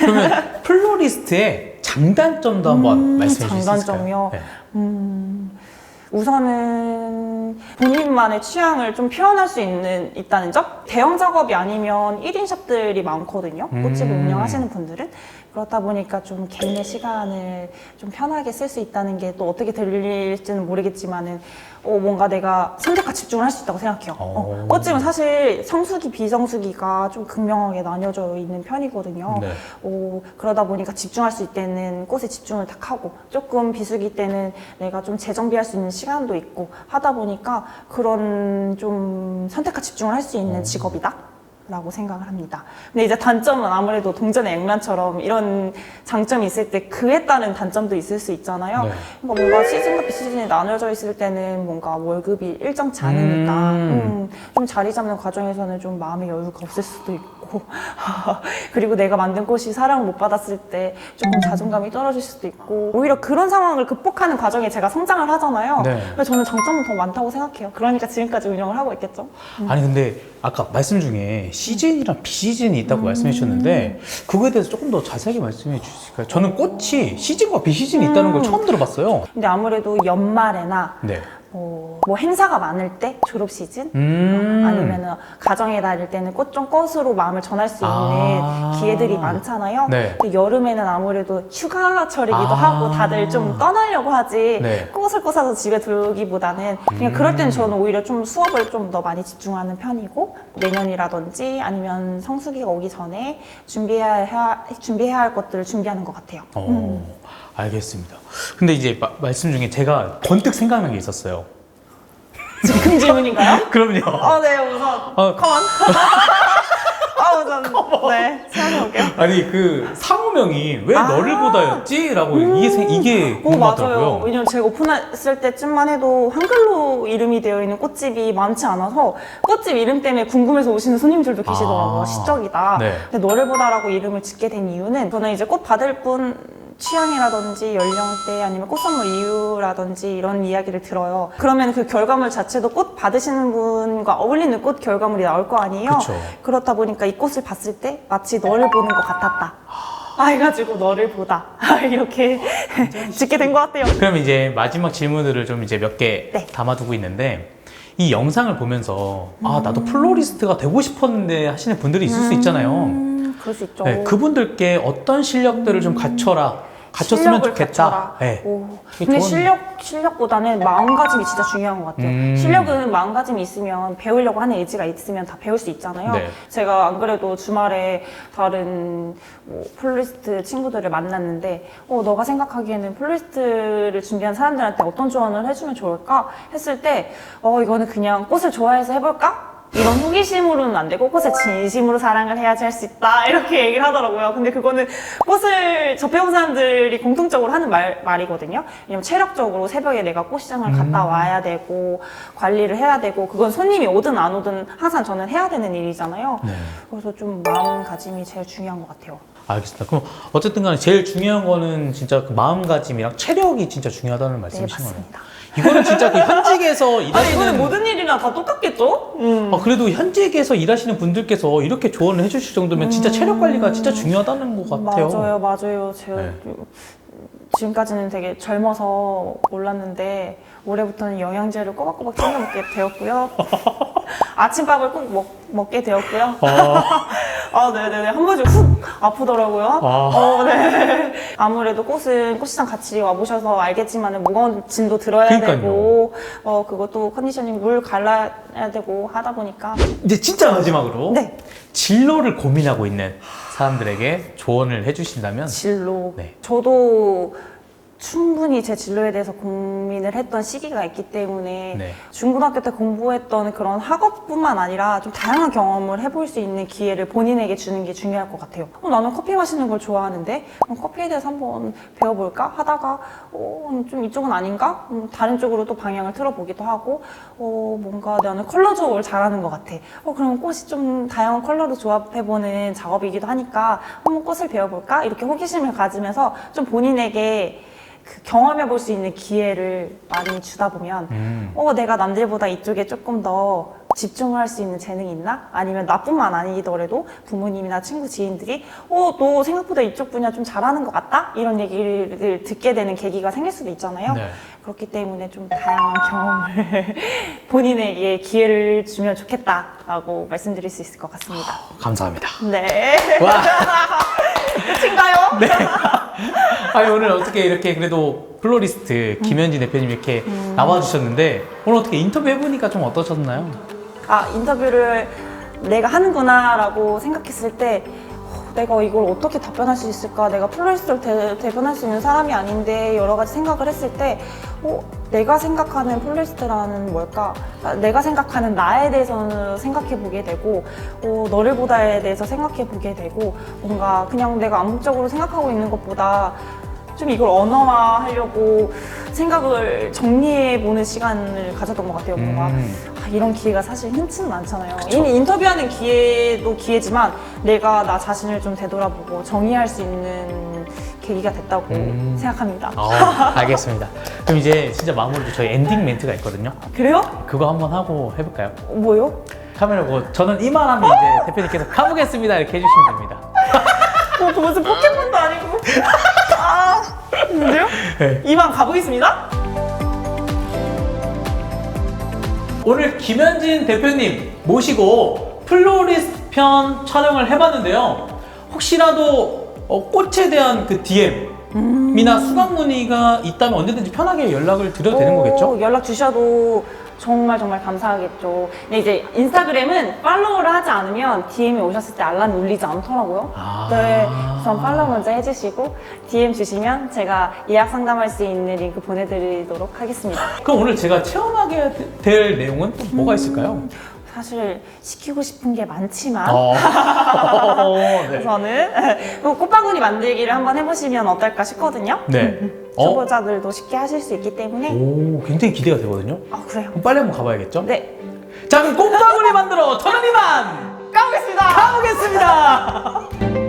그러면 플로리스트의 장단점도 한번 음, 말씀해 주실 수 있을까요? 장단점이요? 네. 음, 우선은 본인만의 취향을 좀 표현할 수 있는, 있다는 점? 대형 작업이 아니면 1인 샵들이 많거든요. 꽃집을 음. 운영하시는 분들은. 그렇다 보니까 좀 개인의 시간을 좀 편하게 쓸 수 있다는 게 또 어떻게 들릴지는 모르겠지만은 어, 뭔가 내가 선택과 집중을 할 수 있다고 생각해요. 어, 오. 꽃집은 사실 성수기, 비성수기가 좀 극명하게 나뉘어져 있는 편이거든요. 네. 오, 그러다 보니까 집중할 수 있때는 꽃에 집중을 딱 하고 조금 비수기 때는 내가 좀 재정비할 수 있는 시간 도 있고 하다 보니까 그런 좀 선택과 집중을 할 수 있는 직업이다. 라고 생각을 합니다. 근데 이제 단점은 아무래도 동전의 액란처럼 이런 장점이 있을 때 그에 따른 단점도 있을 수 있잖아요. 네. 그러니까 뭔가 시즌과 비시즌이 나눠져 있을 때는 뭔가 월급이 일정치 않으니까 음. 음, 좀 자리 잡는 과정에서는 좀 마음의 여유가 없을 수도 있고 그리고 내가 만든 꽃이 사랑을 못 받았을 때 조금 자존감이 떨어질 수도 있고 오히려 그런 상황을 극복하는 과정에 제가 성장을 하잖아요. 네. 그래서 저는 장점은 더 많다고 생각해요. 그러니까 지금까지 운영을 하고 있겠죠. 아니 근데 아까 말씀 중에 시즌이랑 비시즌이 있다고 말씀해 주셨는데 그거에 대해서 조금 더 자세하게 말씀해 주실까요? 저는 꽃이 시즌과 비시즌이 있다는 걸 처음 들어봤어요. 근데 아무래도 연말에나 네. 뭐, 뭐 행사가 많을 때 졸업 시즌 음. 아니면은 가정에 다닐 때는 꽃 좀 꽃으로 마음을 전할 수 있는 아. 기회들이 많잖아요. 네. 근데 여름에는 아무래도 휴가철이기도 아. 하고 다들 좀 떠나려고 하지 네. 꽃을 꽂아서 집에 두기보다는 그냥 그럴 때는 저는 오히려 좀 수업을 좀 더 많이 집중하는 편이고 내년이라든지 아니면 성수기가 오기 전에 준비해야 해야, 준비해야 할 것들을 준비하는 것 같아요. 어, 알겠습니다. 근데 이제 마- 말씀 중에 제가 번뜩 생각난 게 있었어요. 지금 질문인가요? 그럼요. 어, 네, 우선 어, 컴온. 아, 우선 네 생각해볼게요. 아니 그 상호명이 왜 아. 너를 보다였지라고 이게 생- 이게 어, 맞아요. 궁금하더라고요. 왜냐면 제가 오픈했을 때쯤만 해도 한글로 이름이 되어 있는 꽃집이 많지 않아서 꽃집 이름 때문에 궁금해서 오시는 손님들도 계시더라고요. 아. 시적이다. 네. 근데 너를 보다라고 이름을 짓게 된 이유는 저는 이제 꽃 받을 분 취향이라든지 연령대 아니면 꽃 선물 이유라든지 이런 이야기를 들어요. 그러면 그 결과물 자체도 꽃 받으시는 분과 어울리는 꽃 결과물이 나올 거 아니에요. 그쵸. 그렇다 보니까 이 꽃을 봤을 때 마치 너를 보는 것 같았다. 아, 해가지고 너를 보다. 이렇게 짓게 된 것 같아요. 그럼 이제 마지막 질문들을 좀 이제 몇 개 네. 담아두고 있는데 이 영상을 보면서 아 나도 플로리스트가 되고 싶었는데 하시는 분들이 있을 수 있잖아요. 음, 그럴 수 있죠. 네, 그분들께 어떤 실력들을 좀 갖춰라, 갖췄으면 실력을 좋겠다. 갖춰라. 네. 오. 근데 좋은- 실력 실력보다는 마음가짐이 진짜 중요한 것 같아요. 음. 실력은 마음가짐이 있으면 배우려고 하는 의지가 있으면 다 배울 수 있잖아요. 네. 제가 안 그래도 주말에 다른 뭐 플로리스트 친구들을 만났는데, 어 너가 생각하기에는 플로리스트를 준비한 사람들한테 어떤 조언을 해주면 좋을까 했을 때, 어 이거는 그냥 꽃을 좋아해서 해볼까? 이런 호기심으로는 안 되고 꽃에 진심으로 사랑을 해야지 할 수 있다 이렇게 얘기를 하더라고요. 근데 그거는 꽃을 접해온 사람들이 공통적으로 하는 말, 말이거든요. 왜냐면 체력적으로 새벽에 내가 꽃시장을 갔다 와야 되고 관리를 해야 되고 그건 손님이 오든 안 오든 항상 저는 해야 되는 일이잖아요. 네. 그래서 좀 마음가짐이 제일 중요한 것 같아요. 알겠습니다. 그럼 어쨌든 간에 제일 중요한 거는 진짜 그 마음가짐이랑 체력이 진짜 중요하다는 네 말씀이신 거네요. 맞습니다. 이거는 진짜 그 현직에서 아니 이거는 일하시는 모든 일이나 다 똑같겠죠? 음. 아, 그래도 현직에서 일하시는 분들께서 이렇게 조언을 해주실 정도면 진짜 체력 관리가 진짜 중요하다는 것 같아요. 맞아요, 맞아요. 제가 네. 지금까지는 되게 젊어서 몰랐는데 올해부터는 영양제를 꼬박꼬박 챙겨 먹게 되었고요. 아침밥을 꼭 먹, 먹게 되었고요. 아, 아, 네네네. 한 번씩 훅 아프더라고요. 아. 어, 네. 아무래도 꽃은 꽃시장 같이 와보셔서 알겠지만 무거운 짐도 들어야 그러니까요. 되고, 어, 그것도 컨디셔닝 물 갈라야 되고 하다 보니까. 이제 진짜 마지막으로 네. 진로를 고민하고 있는 사람들에게 조언을 해주신다면 진로. 네. 저도 충분히 제 진로에 대해서 고민을 했던 시기가 있기 때문에 네. 중고등학교 때 공부했던 그런 학업뿐만 아니라 좀 다양한 경험을 해볼 수 있는 기회를 본인에게 주는 게 중요할 것 같아요. 어, 나는 커피 마시는 걸 좋아하는데 커피에 대해서 한번 배워볼까 하다가 어, 좀 이쪽은 아닌가? 음, 다른 쪽으로 또 방향을 틀어보기도 하고 어, 뭔가 나는 컬러 조합을 잘하는 것 같아. 어, 그럼 꽃이 좀 다양한 컬러로 조합해보는 작업이기도 하니까 한번 꽃을 배워볼까? 이렇게 호기심을 가지면서 좀 본인에게 그 경험해 볼 수 있는 기회를 많이 주다 보면 음. 어 내가 남들보다 이쪽에 조금 더 집중을 할 수 있는 재능이 있나? 아니면 나뿐만 아니더라도 부모님이나 친구 지인들이 어, 너 생각보다 이쪽 분야 좀 잘하는 것 같다? 이런 얘기를 듣게 되는 계기가 생길 수도 있잖아요. 네. 그렇기 때문에 좀 다양한 경험을 본인에게 기회를 주면 좋겠다라고 말씀드릴 수 있을 것 같습니다. 감사합니다. 네. 와. 끝인가요? 네. 아니 오늘 어떻게 이렇게 그래도 플로리스트 김현진 대표님 이렇게 나와주셨는데 오늘 어떻게 인터뷰 해보니까 좀 어떠셨나요? 아 인터뷰를 내가 하는구나라고 생각했을 때 어, 내가 이걸 어떻게 답변할 수 있을까? 내가 플로리스트를 대, 대변할 수 있는 사람이 아닌데 여러 가지 생각을 했을 때 어, 내가 생각하는 플로리스트라는 뭘까? 아, 내가 생각하는 나에 대해서는 생각해 보게 되고 어, 너를 보다에 대해서 생각해 보게 되고 뭔가 그냥 내가 암묵적으로 생각하고 있는 것보다 좀 이걸 언어화 하려고 생각을 정리해 보는 시간을 가졌던 것 같아요. 뭔가 음. 아, 이런 기회가 사실 흔치는 않잖아요. 이미 인터뷰하는 기회도 기회지만 내가 나 자신을 좀 되돌아보고 정의할 수 있는 계기가 됐다고 음. 생각합니다. 어, 알겠습니다. 그럼 이제 진짜 마무리로 저희 엔딩 멘트가 있거든요. 그래요? 그거 한번 하고 해볼까요? 어, 뭐요? 카메라 보고 저는 이만하면 이제 대표님께서 가보겠습니다 이렇게 해주시면 됩니다. 어, 그 무슨 포켓몬도 아니고. 아, 근데요? 네. 이만 가보겠습니다. 오늘 김현진 대표님 모시고 플로리스트 편 촬영을 해봤는데요. 혹시라도 어, 꽃에 대한 그 DM이나 수강 문의가 있다면 언제든지 편하게 연락을 드려도 되는 오, 거겠죠? 연락 주셔도 정말 정말 감사하겠죠. 근데 이제 인스타그램은 팔로우를 하지 않으면 DM이 오셨을 때 알람이 울리지 않더라고요. 아. 네, 우선 팔로우 먼저 해주시고 DM 주시면 제가 예약 상담할 수 있는 링크 보내드리도록 하겠습니다. 그럼 오늘 제가 체험하게 될 내용은 또 뭐가 있을까요? 사실 시키고 싶은 게 많지만 어. 네. 저는 그 꽃바구니 만들기를 한번 해보시면 어떨까 싶거든요. 네. 어? 초보자들도 쉽게 하실 수 있기 때문에 오, 굉장히 기대가 되거든요. 아 그래요. 그럼 빨리 한번 가봐야겠죠? 네, 자, 그럼 꽃바구니 만들어 저는 이만 까보겠습니다. 가보겠습니다.